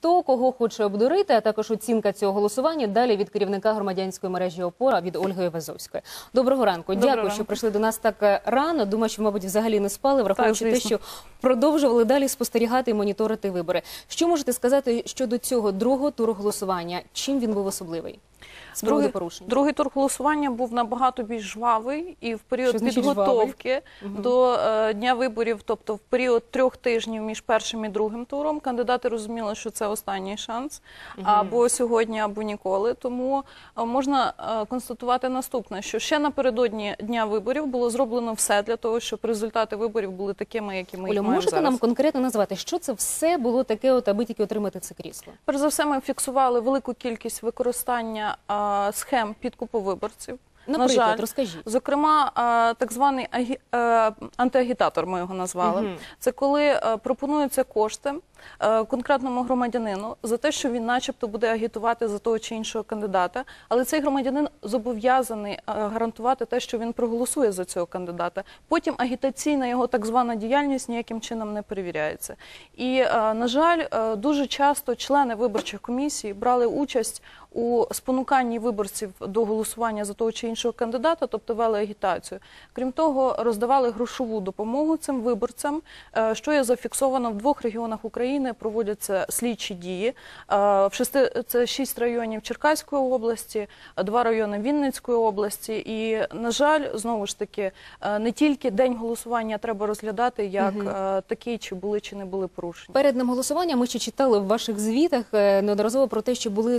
Хто кого хоче обдурити, а також оцінка цього голосування далі від керівника громадянської мережі ОПОРА від Ольги Вазовської. Доброго ранку. Доброго Дякую, що прийшли до нас так е, рано. Думаю, що, мабуть, взагалі не спали, враховуючи те, що продовжували далі спостерігати і моніторити вибори. Що можете сказати щодо цього другого туру голосування? Чим він був особливий? З Другий, другий тур голосування був набагато більш жвавий і в період значить підготовки до е, дня виборів, тобто в період трьох тижнів між першим і другим туром, кандидати розуміли, що це останній шанс або сьогодні, або ніколи. Тому е, можна е, констатувати наступне: що ще напередодні дня виборів було зроблено все для того, щоб результати виборів були такими, які ми їх Оля, маємо можете зараз. нам конкретно назвати, що це все було таке, от, аби тільки отримати це крісло? Перш за все, ми фіксували велику кількість використання а, схем підкупу виборців. Наприклад, На жаль, розкажіть. Зокрема, так званий агі... антиагітатор, ми його назвали. Мгм. Це коли е, пропонуються кошти е, конкретному громадянину за те, що він, начебто, буде агітувати за того чи іншого кандидата, але цей громадянин зобов'язаний е, гарантувати те, що він проголосує за цього кандидата. Потім агітаційна його так звана діяльність ніяким чином не перевіряється. І, на жаль, дуже часто члени виборчих комісій брали участь у спонуканні виборців до голосування за того чи іншого кандидата, тобто вели агітацію. Крім того, роздавали грошову допомогу цим виборцям, е, що є зафіксовано в двох регіонах України. Проводяться слідчі дії. Е, В шести це шість районів Черкаської області, два райони Вінницької області. І на жаль, знову ж таки, е, не тільки день голосування треба розглядати як е, такий, чи були чи не були порушення. Перед ним голосуванням ми ще читали в ваших звітах неодноразово про те, що були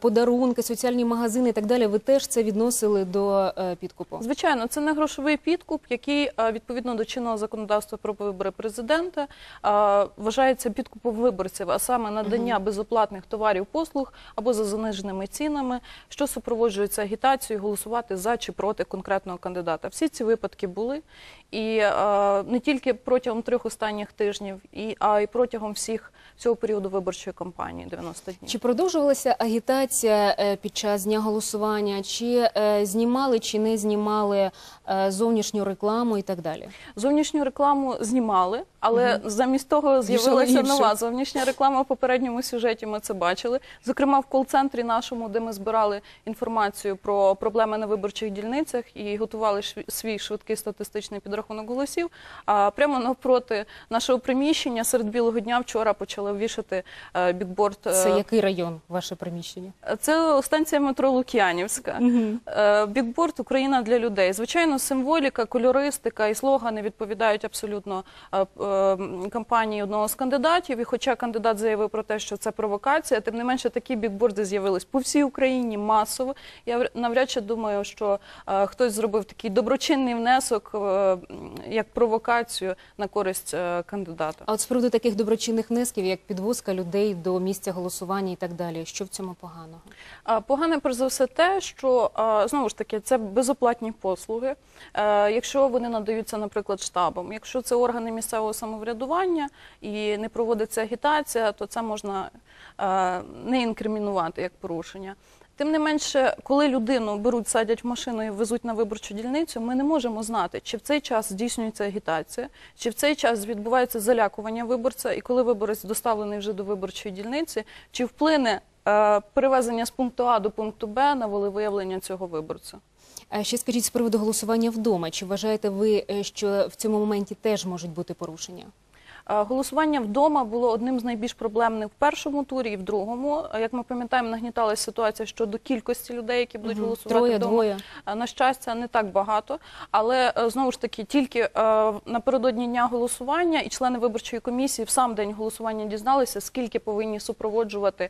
подарунки, соціальні магазини і так далі. Ви теж це відносили до е, підкупу. Звичайно, це не грошовий підкуп, який е, відповідно до чинного законодавства про вибори президента вважається підкупом виборців, а саме надання безоплатних товарів послуг або за заниженими цінами, що супроводжується агітацією голосувати за чи проти конкретного кандидата. Всі ці випадки були, і е, не тільки протягом трьох останніх тижнів, і а й протягом всіх всього періоду виборчої кампанії 90 днів. Чи продовжувалася агітація е, під час дня голосування? Чи е, знімали чи не знімали е, зовнішню рекламу і так далі? Зовнішню рекламу знімали, але замість того з'явилася нова зовнішня реклама. В попередньому сюжеті ми це бачили. Зокрема, в кол-центрі нашому, де ми збирали інформацію про проблеми на виборчих дільницях і готували свій швидкий статистичний підрахунок голосів. А прямо навпроти нашого приміщення серед білого дня вчора почали вішати бікборд. Це який район ваше приміщення? Це станція метро Лук'янівська. Е, Бікборд Україна для людей. Звичайно, символіка, кольористика і слогани відповідають абсолютно е, е, кампанії одного з кандидатів. І хоча кандидат заявив про те, що це провокація, тим не менше такі бікборди з'явились по всій Україні масово. Я вр- навряд чи думаю, що е, хтось зробив такий доброчинний внесок е, як провокацію на користь е, кандидата. А от з приводу таких доброчинних внесків, як підвозка людей до місця голосування і так далі, що в цьому поганого? Погане перш за все те, що знову ж таки це безоплатні послуги. Е, Якщо вони надаються, наприклад, штабом, якщо це органи місцевого самоврядування і не проводиться агітація, то це можна е, не інкримінувати як порушення. Тим не менше, коли людину беруть, садять в машину і везуть на виборчу дільницю, ми не можемо знати, чи в цей час здійснюється агітація, чи в цей час відбувається залякування виборця, і коли виборець доставлений вже до виборчої дільниці, чи вплине перевезення з пункту А до пункту Б на волевиявлення цього виборця. А ще скажіть з приводу голосування вдома. Чи вважаєте ви, е, що в цьому моменті теж можуть бути порушення? Е, Голосування вдома було одним з найбільш проблемних в першому турі і в другому. Е, Як ми пам'ятаємо, нагніталася ситуація щодо кількості людей, які будуть голосувати Троє, вдома. двоє. Е, На щастя, не так багато, але знову ж таки, тільки напередодні дня голосування і члени виборчої комісії в сам день голосування дізналися, скільки повинні супроводжувати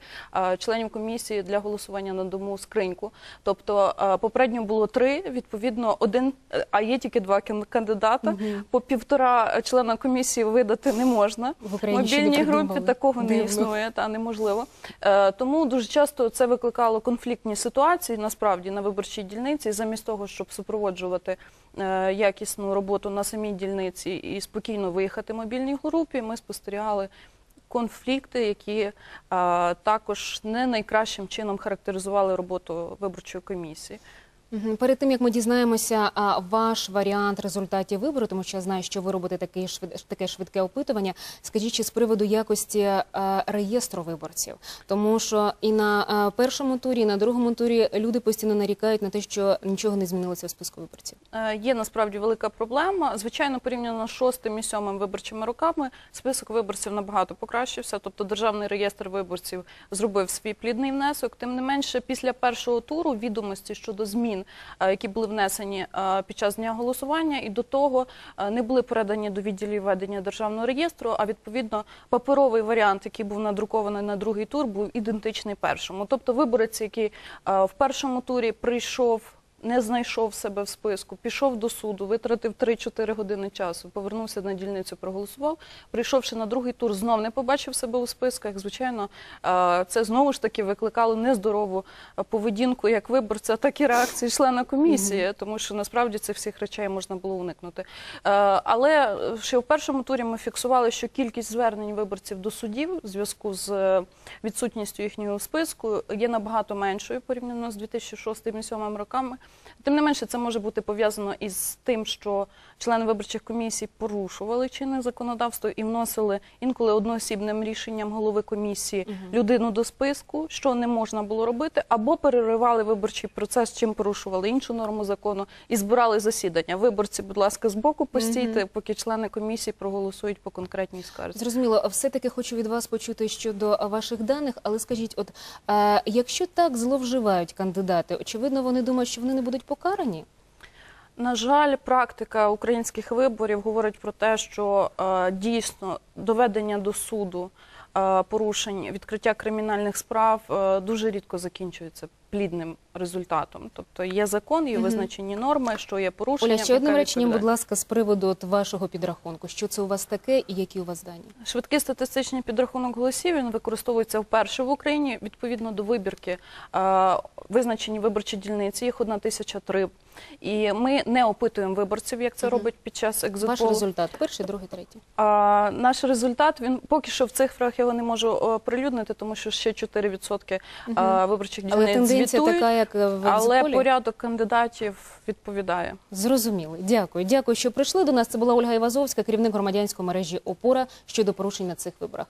членів комісії для голосування на дому скриньку. Тобто попередньо було три, відповідно, один, а є тільки два кан- кандидата. По півтора члена комісії видати не можна. В мобільній групі такого не існує та неможливо. Е, тому дуже часто це викликало конфліктні ситуації насправді на виборчій дільниці. І Замість того, щоб супроводжувати е, якісну роботу на самій дільниці і спокійно виїхати мобільній групі, ми спостерігали. Конфлікти, які е, також не найкращим чином характеризували роботу виборчої комісії. Перед тим як ми дізнаємося ваш варіант результатів вибору, тому що я знаю, що ви робите таке швид- швидке опитування. Скажіть, чи з приводу якості е, реєстру виборців, тому що і на е, першому турі, і на другому турі люди постійно нарікають на те, що нічого не змінилося в списку виборців. Е, Є насправді велика проблема. Звичайно, порівняно з шостим і сьомим виборчими роками, список виборців набагато покращився. Тобто, державний реєстр виборців зробив свій плідний внесок. Тим не менше, після першого туру відомості щодо змін, е, які були внесені е, під час дня голосування, і до того е, не були передані до відділів ведення державного реєстру. А відповідно, паперовий варіант, який був надрукований на другий тур, був ідентичний першому. Тобто, виборець, який в першому турі прийшов не знайшов себе в списку, пішов до суду, витратив 3-4 години часу, повернувся на дільницю, проголосував. Прийшовши на другий тур, знов не побачив себе у списках. Звичайно, е, це знову ж таки викликало нездорову е, поведінку як виборця, так і реакції члена комісії, тому що насправді цих всіх речей можна було уникнути. Е, Але ще в першому турі ми фіксували, що кількість звернень виборців до судів в зв'язку з е, відсутністю їхнього списку є набагато меншою порівняно з 2006 і 2007 роками. Тим не менше, це може бути пов'язано із тим, що члени виборчих комісій порушували чинне законодавство і вносили інколи одноосібним рішенням голови комісії людину до списку, що не можна було робити, або переривали виборчий процес, чим порушували іншу норму закону, і збирали засідання. Виборці, будь ласка, збоку постійте, поки члени комісії проголосують по конкретній скарзі. Зрозуміло, все-таки хочу від вас почути щодо ваших даних, але скажіть, от е, якщо так зловживають кандидати, очевидно, вони думають, що вони не будуть покарані. На жаль, практика українських виборів говорить про те, що е, дійсно доведення до суду порушень, відкриття кримінальних справ е, дуже рідко закінчується плідним результатом. Тобто є закон, є визначені норми, що є порушення. Оля, ще одним реченням, будь ласка, з приводу от вашого підрахунку. Що це у вас таке і які у вас дані? Швидкий статистичний підрахунок голосів він використовується вперше в Україні відповідно до вибірки. е, Визначені виборчі дільниці, їх 1003. І ми не опитуємо виборців, як це Мгм. робить під час Ваш результат перший, другий, третій. А, наш результат він поки що в цифрах його не можу о, прилюднити, тому що ще 4% а, виборчих Але дільниць тенденція звітують, така, як в але порядок кандидатів відповідає. Зрозуміло. Дякую. Дякую, що прийшли до нас. Це була Ольга Івазовська, керівник громадянської мережі ОПОРА щодо порушень на цих виборах.